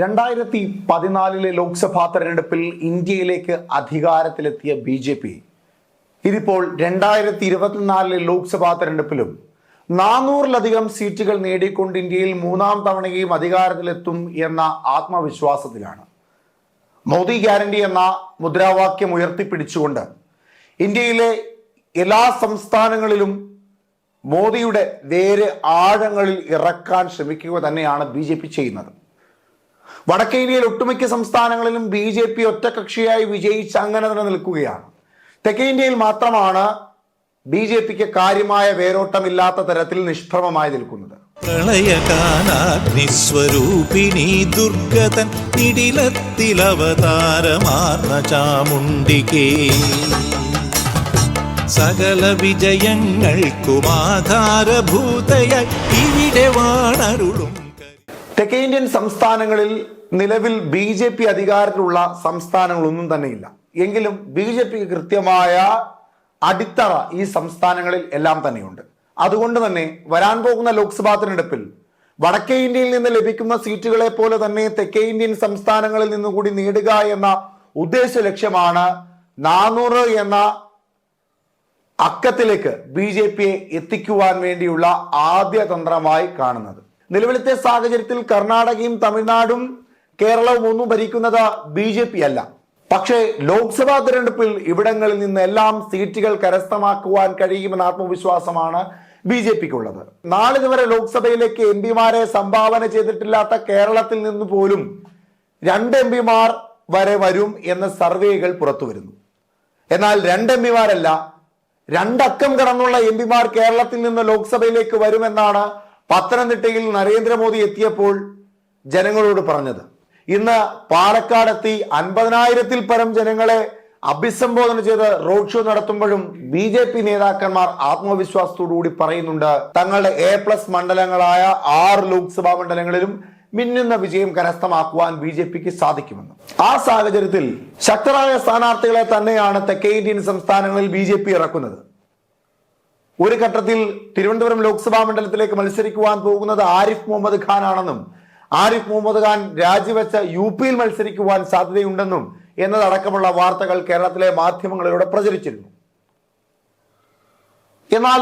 രണ്ടായിരത്തി പതിനാലിലെ ലോക്സഭാ തെരഞ്ഞെടുപ്പിൽ ഇന്ത്യയിലേക്ക് അധികാരത്തിലെത്തിയ ബി ജെ പി. ഇതിപ്പോൾ രണ്ടായിരത്തി ഇരുപത്തിനാലിലെ ലോക്സഭാ തെരഞ്ഞെടുപ്പിലും നാനൂറിലധികം സീറ്റുകൾ നേടിക്കൊണ്ട് ഇന്ത്യയിൽ മൂന്നാം തവണയും അധികാരത്തിലെത്തും എന്ന ആത്മവിശ്വാസത്തിലാണ്. മോദി ഗ്യാരണ്ടി എന്ന മുദ്രാവാക്യം ഉയർത്തിപ്പിടിച്ചുകൊണ്ട് ഇന്ത്യയിലെ എല്ലാ സംസ്ഥാനങ്ങളിലും മോദിയുടെ വേര് ആഴങ്ങളിൽ ഇറക്കാൻ ശ്രമിക്കുക തന്നെയാണ് ബി ചെയ്യുന്നത്. വടക്കേ ഇന്ത്യയിൽ ഒട്ടുമിക്ക സംസ്ഥാനങ്ങളിലും ബി ജെ പി ഒറ്റകക്ഷിയായി വിജയിച്ച് അങ്ങനെ തന്നെ നിൽക്കുകയാണ്. തെക്കേ ഇന്ത്യയിൽ മാത്രമാണ് ബി ജെ പിക്ക് കാര്യമായ വേരോട്ടമില്ലാത്ത തരത്തിൽ നിഷ്പ്രമമായി നിൽക്കുന്നത്. പ്രളയകാലാഗ്നിസ്വരൂപിണി ദുർഗതൻ നിടിലത്തിലവതാരമാർന്ന ചാമുണ്ടികേ സകല വിജയങ്ങൾക്കും ആധാരഭൂതയായി ഇവിടെ വാണരുളും തെക്കേ ഇന്ത്യൻ സംസ്ഥാനങ്ങളിൽ നിലവിൽ ബി ജെ പി അധികാരത്തിലുള്ള സംസ്ഥാനങ്ങളൊന്നും തന്നെയില്ല. എങ്കിലും ബി ജെ പിക്ക് കൃത്യമായ അടിത്തറ ഈ സംസ്ഥാനങ്ങളിൽ എല്ലാം തന്നെയുണ്ട്. അതുകൊണ്ട് തന്നെ വരാൻ പോകുന്ന ലോക്സഭാ തിരഞ്ഞെടുപ്പിൽ വടക്കേ ഇന്ത്യയിൽ നിന്ന് ലഭിക്കുന്ന സീറ്റുകളെ പോലെ തന്നെ തെക്കേ ഇന്ത്യൻ സംസ്ഥാനങ്ങളിൽ നിന്നുകൂടി നേടുക എന്ന ഉദ്ദേശ ലക്ഷ്യമാണ് നാനൂറ് എന്ന അക്കത്തിലേക്ക് ബി ജെ പിയെ എത്തിക്കുവാൻ വേണ്ടിയുള്ള ആദ്യ തന്ത്രമായി കാണുന്നത്. നിലവിലത്തെ സാഹചര്യത്തിൽ കർണാടകയും തമിഴ്നാടും കേരളവും ഒന്നും ഭരിക്കുന്നത് ബി ജെ പി അല്ല. പക്ഷേ ലോക്സഭാ തിരഞ്ഞെടുപ്പിൽ ഇവിടങ്ങളിൽ നിന്നെല്ലാം സീറ്റുകൾ കരസ്ഥമാക്കുവാൻ കഴിയുമെന്ന ആത്മവിശ്വാസമാണ് ബി ജെ പിക്കുള്ളത്. നാളിതുവരെ ലോക്സഭയിലേക്ക് എം പിമാരെ സംഭാവന ചെയ്തിട്ടില്ലാത്ത കേരളത്തിൽ നിന്ന് പോലും രണ്ട് എം പിമാർ വരെ വരും എന്ന സർവേകൾ പുറത്തു വരുന്നു എന്നാൽ രണ്ട് എം പിമാരല്ല രണ്ടക്കം കടന്നുള്ള എം പിമാർ കേരളത്തിൽ നിന്ന് ലോക്സഭയിലേക്ക് വരുമെന്നാണ് പത്തനംതിട്ടയിൽ നരേന്ദ്രമോദി എത്തിയപ്പോൾ ജനങ്ങളോട് പറഞ്ഞത് ഇന്ന് പാലക്കാടെത്തി അൻപതിനായിരത്തിൽ പരം ജനങ്ങളെ അഭിസംബോധന ചെയ്ത് റോഡ് ഷോ നടത്തുമ്പോഴും ബി ജെ പി നേതാക്കന്മാർ ആത്മവിശ്വാസത്തോടുകൂടി പറയുന്നുണ്ട്. തങ്ങളുടെ എ പ്ലസ് മണ്ഡലങ്ങളായ ആറ് ലോക്സഭാ മണ്ഡലങ്ങളിലും മിന്നുന്ന വിജയം കരസ്ഥമാക്കുവാൻ ബി ജെ പിക്ക് സാധിക്കുമെന്ന്. ആ സാഹചര്യത്തിൽ ശക്തരായ സ്ഥാനാർത്ഥികളെ തന്നെയാണ് തെക്കേ ഇന്ത്യൻ സംസ്ഥാനങ്ങളിൽ ബി ജെ പി ഇറക്കുന്നത്. ഒരു ഘട്ടത്തിൽ തിരുവനന്തപുരം ലോക്സഭാ മണ്ഡലത്തിലേക്ക് മത്സരിക്കുവാൻ പോകുന്നത് ആരിഫ് മുഹമ്മദ് ഖാൻ ആണെന്നും ആരിഫ് മുഹമ്മദ് ഖാൻ രാജിവെച്ച യു പിയിൽ മത്സരിക്കുവാൻ സാധ്യതയുണ്ടെന്നും എന്നതടക്കമുള്ള വാർത്തകൾ കേരളത്തിലെ മാധ്യമങ്ങളിലൂടെ പ്രചരിച്ചിരുന്നു. എന്നാൽ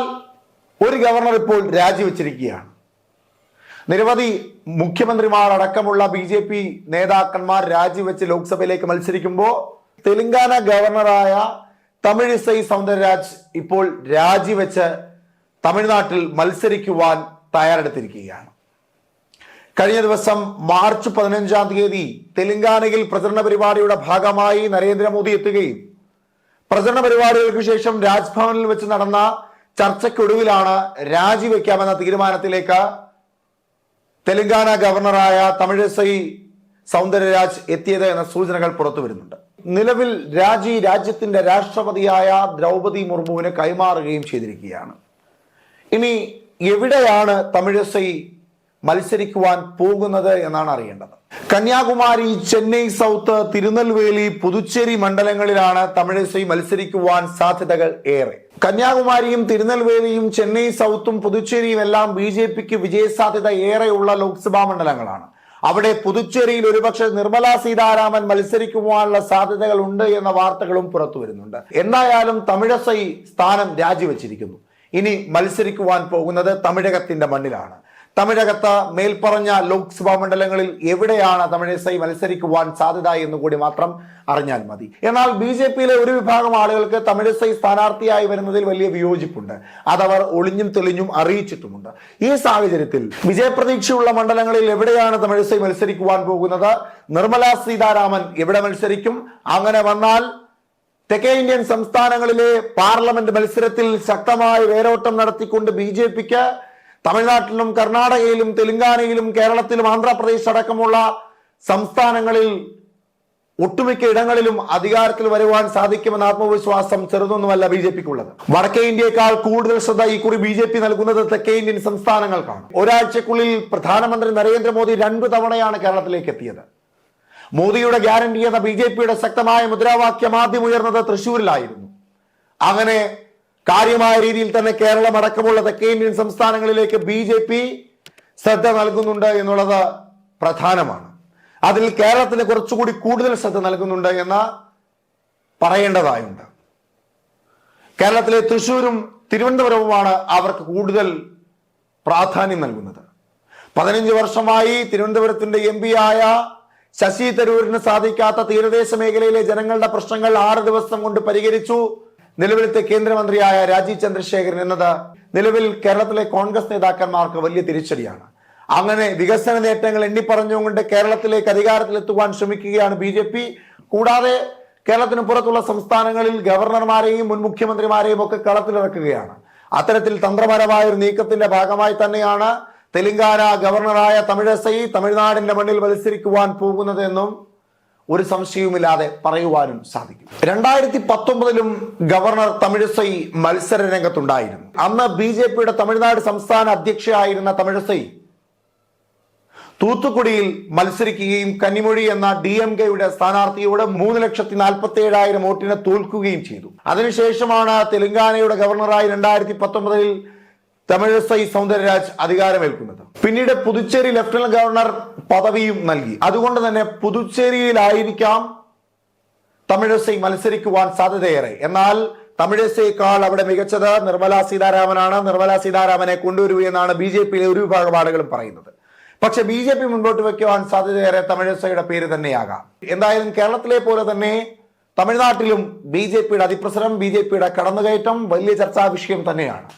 ഒരു ഗവർണർ ഇപ്പോൾ രാജിവെച്ചിരിക്കുകയാണ്. നിരവധി മുഖ്യമന്ത്രിമാർ അടക്കമുള്ള ബി ജെ പി നേതാക്കന്മാർ രാജിവെച്ച് ലോക്സഭയിലേക്ക് മത്സരിക്കുമ്പോൾ തെലങ്കാന ഗവർണറായ തമിഴിസൈ സൗന്ദരരാജ് ഇപ്പോൾ രാജിവെച്ച് തമിഴ്നാട്ടിൽ മത്സരിക്കുവാൻ തയ്യാറെടുത്തിരിക്കുകയാണ്. കഴിഞ്ഞ ദിവസം മാർച്ച് പതിനഞ്ചാം തീയതി തെലങ്കാനയിൽ പ്രചരണ പരിപാടിയുടെ ഭാഗമായി നരേന്ദ്രമോദി എത്തുകയും പ്രചരണ പരിപാടികൾക്ക് ശേഷം രാജ്ഭവനിൽ വെച്ച് നടന്ന ചർച്ചയ്ക്കൊടുവിലാണ് രാജിവെക്കാമെന്ന തീരുമാനത്തിലേക്ക് തെലങ്കാന ഗവർണറായ തമിഴിസൈ സൗന്ദരരാജ് എത്തിയത് എന്ന സൂചനകൾ പുറത്തു വരുന്നുണ്ട് നിലവിൽ രാജി രാജ്യത്തിന്റെ രാഷ്ട്രപതിയായ ദ്രൗപതി മുർമുവിന് കൈമാറുകയും ചെയ്തിരിക്കുകയാണ്. ഇനി എവിടെയാണ് തമിഴസൈ മത്സരിക്കുവാൻ പോകുന്നത് എന്നാണ് അറിയേണ്ടത്. കന്യാകുമാരി ചെന്നൈ സൗത്ത് തിരുനെൽവേലി പുതുച്ചേരി മണ്ഡലങ്ങളിലാണ് തമിഴസൈ മത്സരിക്കുവാൻ സാധ്യതകൾ ഏറെ. കന്യാകുമാരിയും തിരുനെൽവേലിയും ചെന്നൈ സൗത്തും പുതുച്ചേരിയും എല്ലാം ബി ജെ പിക്ക് വിജയസാധ്യത ഏറെയുള്ള ലോക്സഭാ മണ്ഡലങ്ങളാണ്. അവിടെ പുതുച്ചേരിയിൽ ഒരുപക്ഷെ നിർമ്മല സീതാരാമൻ മത്സരിക്കുവാനുള്ള സാധ്യതകൾ ഉണ്ട് എന്ന വാർത്തകളും പുറത്തു വരുന്നുണ്ട്. എന്തായാലും തമിഴസൈ സ്ഥാനം രാജിവെച്ചിരിക്കുന്നു. ഇനി മത്സരിക്കുവാൻ പോകുന്നത് തമിഴകത്തിന്റെ മണ്ണിലാണ്. തമിഴകത്ത് മേൽപ്പറഞ്ഞ ലോക്സഭാ മണ്ഡലങ്ങളിൽ എവിടെയാണ് തമിഴിസൈ മത്സരിക്കുവാൻ സാധ്യത എന്ന് കൂടി മാത്രം അറിഞ്ഞാൽ മതി. എന്നാൽ ബി ജെ പിയിലെ ഒരു വിഭാഗം ആളുകൾക്ക് തമിഴിസൈ സ്ഥാനാർത്ഥിയായി വരുന്നതിൽ വലിയ വിയോജിപ്പുണ്ട്. അതവർ ഒളിഞ്ഞും തെളിഞ്ഞും അറിയിച്ചിട്ടുമുണ്ട്. ഈ സാഹചര്യത്തിൽ വിജയപ്രതീക്ഷയുള്ള മണ്ഡലങ്ങളിൽ എവിടെയാണ് തമിഴിസൈ മത്സരിക്കുവാൻ പോകുന്നത്? നിർമ്മല സീതാരാമൻ എവിടെ മത്സരിക്കും? അങ്ങനെ വന്നാൽ തെക്കേ ഇന്ത്യൻ സംസ്ഥാനങ്ങളിലെ പാർലമെന്റ് മത്സരത്തിൽ ശക്തമായ വേരോട്ടം നടത്തിക്കൊണ്ട് ബി ജെ പിക്ക് തമിഴ്നാട്ടിലും കർണാടകയിലും തെലുങ്കാനയിലും കേരളത്തിലും ആന്ധ്രാപ്രദേശ് അടക്കമുള്ള സംസ്ഥാനങ്ങളിൽ ഒട്ടുമിക്ക ഇടങ്ങളിലും അധികാരത്തിൽ വരുവാൻ സാധിക്കുമെന്ന ആത്മവിശ്വാസം ചെറുതൊന്നുമല്ല ബി ജെ പിക്കുള്ളത് വടക്കേ ഇന്ത്യയെക്കാൾ കൂടുതൽ ശ്രദ്ധ ഈ കുറി ബി ജെ പി നൽകുന്നത് തെക്കേ ഇന്ത്യൻ സംസ്ഥാനങ്ങൾക്കാണ്. ഒരാഴ്ചക്കുള്ളിൽ പ്രധാനമന്ത്രി നരേന്ദ്രമോദി രണ്ടു തവണയാണ് കേരളത്തിലേക്ക് എത്തിയത്. മോദിയുടെ ഗ്യാരണ്ടി എന്ന ബി ശക്തമായ മുദ്രാവാക്യം ആദ്യം ഉയർന്നത് തൃശൂരിലായിരുന്നു. അങ്ങനെ കാര്യമായ രീതിയിൽ തന്നെ കേരളം അടക്കമുള്ള തെക്കേ ഇന്ത്യൻ സംസ്ഥാനങ്ങളിലേക്ക് ബി ജെ പി ശ്രദ്ധ നൽകുന്നുണ്ട് എന്നുള്ളത് പ്രധാനമാണ്. അതിൽ കേരളത്തിന് കുറച്ചുകൂടി കൂടുതൽ ശ്രദ്ധ നൽകുന്നുണ്ട് എന്ന് പറയേണ്ടതായുണ്ട്. കേരളത്തിലെ തൃശൂരും തിരുവനന്തപുരവുമാണ് അവർക്ക് കൂടുതൽ പ്രാധാന്യം നൽകുന്നത്. പതിനഞ്ച് വർഷമായി തിരുവനന്തപുരത്തിന്റെ എം ആയ ശശി തരൂരിന് സാധിക്കാത്ത തീരദേശ മേഖലയിലെ ജനങ്ങളുടെ പ്രശ്നങ്ങൾ ആറ് ദിവസം കൊണ്ട് പരിഹരിച്ചു. നിലവിലത്തെ കേന്ദ്രമന്ത്രിയായ രാജീവ് ചന്ദ്രശേഖരൻ എന്നത് നിലവിൽ കേരളത്തിലെ കോൺഗ്രസ് നേതാക്കന്മാർക്ക് വലിയ തിരിച്ചടിയാണ്. അങ്ങനെ വികസന നേട്ടങ്ങൾ എണ്ണിപ്പറഞ്ഞുകൊണ്ട് കേരളത്തിലേക്ക് അധികാരത്തിലെത്തുവാൻ ശ്രമിക്കുകയാണ് ബി ജെ പി. കൂടാതെ കേരളത്തിന് പുറത്തുള്ള സംസ്ഥാനങ്ങളിൽ ഗവർണർമാരെയും മുൻ മുഖ്യമന്ത്രിമാരെയും ഒക്കെ കളത്തിലിറക്കുകയാണ്. അത്തരത്തിൽ തന്ത്രപരമായ ഒരു നീക്കത്തിന്റെ ഭാഗമായി തന്നെയാണ് തെലങ്കാന ഗവർണറായ തമിഴസൈ തമിഴ്നാടിന്റെ മണ്ണിൽ മത്സരിക്കുവാൻ പോകുന്നത് എന്നും ഒരു സംശയവുമില്ലാതെ പറയുവാനും സാധിക്കും. രണ്ടായിരത്തി പത്തൊമ്പതിലും ഗവർണർ തമിഴിസൈ മത്സര രംഗത്തുണ്ടായിരുന്നു. അന്ന് ബി ജെ പിയുടെ തമിഴ്നാട് സംസ്ഥാന അധ്യക്ഷയായിരുന്ന തമിഴിസൈ തൂത്തുക്കുടിയിൽ മത്സരിക്കുകയും കന്നിമൊഴി എന്ന ഡി എം കെയുടെ സ്ഥാനാർത്ഥിയോട് മൂന്ന് ലക്ഷത്തി നാൽപ്പത്തി ഏഴായിരം വോട്ടിന് തോൽക്കുകയും ചെയ്തു. അതിനുശേഷമാണ് തെലങ്കാനയുടെ ഗവർണറായി രണ്ടായിരത്തി പത്തൊമ്പതിൽ തമിഴിസൈ സൗന്ദരരാജ് അധികാരമേൽക്കുന്നത്. പിന്നീട് പുതുച്ചേരി ലഫ്റ്റനന്റ് ഗവർണർ പദവിയും നൽകി. അതുകൊണ്ട് തന്നെ പുതുച്ചേരിയിലായിരിക്കാം തമിഴിസൈ മത്സരിക്കുവാൻ സാധ്യതയേറെ. എന്നാൽ തമിഴിസൈക്കാൾ അവിടെ മികച്ചത് നിർമ്മല സീതാരാമനാണ്. നിർമ്മല സീതാരാമനെ കൊണ്ടുവരൂ എന്നാണ് ബി ജെ പിയിലെ ഒരു വിഭാഗം ആളുകളും പറയുന്നത്. പക്ഷെ ബി ജെ പി മുൻപോട്ട് വെക്കുവാൻ സാധ്യതയേറെ തമിഴിസൈയുടെ പേര് തന്നെയാകാം. എന്തായാലും കേരളത്തിലെ പോലെ തന്നെ തമിഴ്നാട്ടിലും ബി ജെ പിയുടെ അതിപ്രസരം ബി ജെ പിയുടെ കടന്നുകയറ്റം വലിയ ചർച്ചാ വിഷയം തന്നെയാണ്.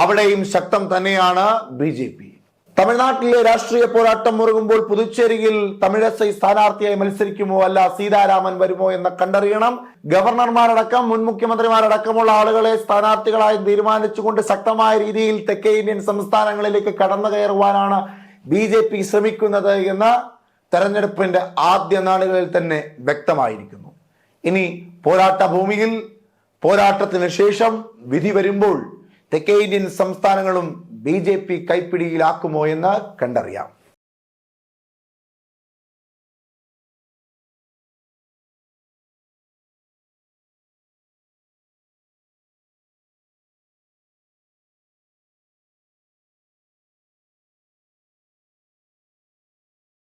അവിടെയും ശക്തം തന്നെയാണ് ബി ജെ പി. തമിഴ്നാട്ടിലെ രാഷ്ട്രീയ പോരാട്ടം മുറുകുമ്പോൾ പുതുച്ചേരിയിൽ തമിഴസൈ സ്ഥാനാർത്ഥിയായി മത്സരിക്കുമോ അല്ല സീതാരാമൻ വരുമോ എന്ന് കണ്ടറിയണം. ഗവർണർമാരടക്കം മുൻ മുഖ്യമന്ത്രിമാരടക്കമുള്ള ആളുകളെ സ്ഥാനാർത്ഥികളായി തീരുമാനിച്ചുകൊണ്ട് ശക്തമായ രീതിയിൽ തെക്കേ ഇന്ത്യൻ സംസ്ഥാനങ്ങളിലേക്ക് കടന്നു കയറുവാനാണ് ബി ജെ പി ശ്രമിക്കുന്നത് എന്ന് തെരഞ്ഞെടുപ്പിന്റെ ആദ്യ നാളുകളിൽ തന്നെ വ്യക്തമായിരിക്കുന്നു. ഇനി പോരാട്ട ഭൂമിയിൽ പോരാട്ടത്തിന് ശേഷം വിധി വരുമ്പോൾ തെക്കേ ഇന്ത്യൻ സംസ്ഥാനങ്ങളും ബി ജെ പി കൈപ്പിടിയിലാക്കുമോ എന്ന് കണ്ടറിയാം.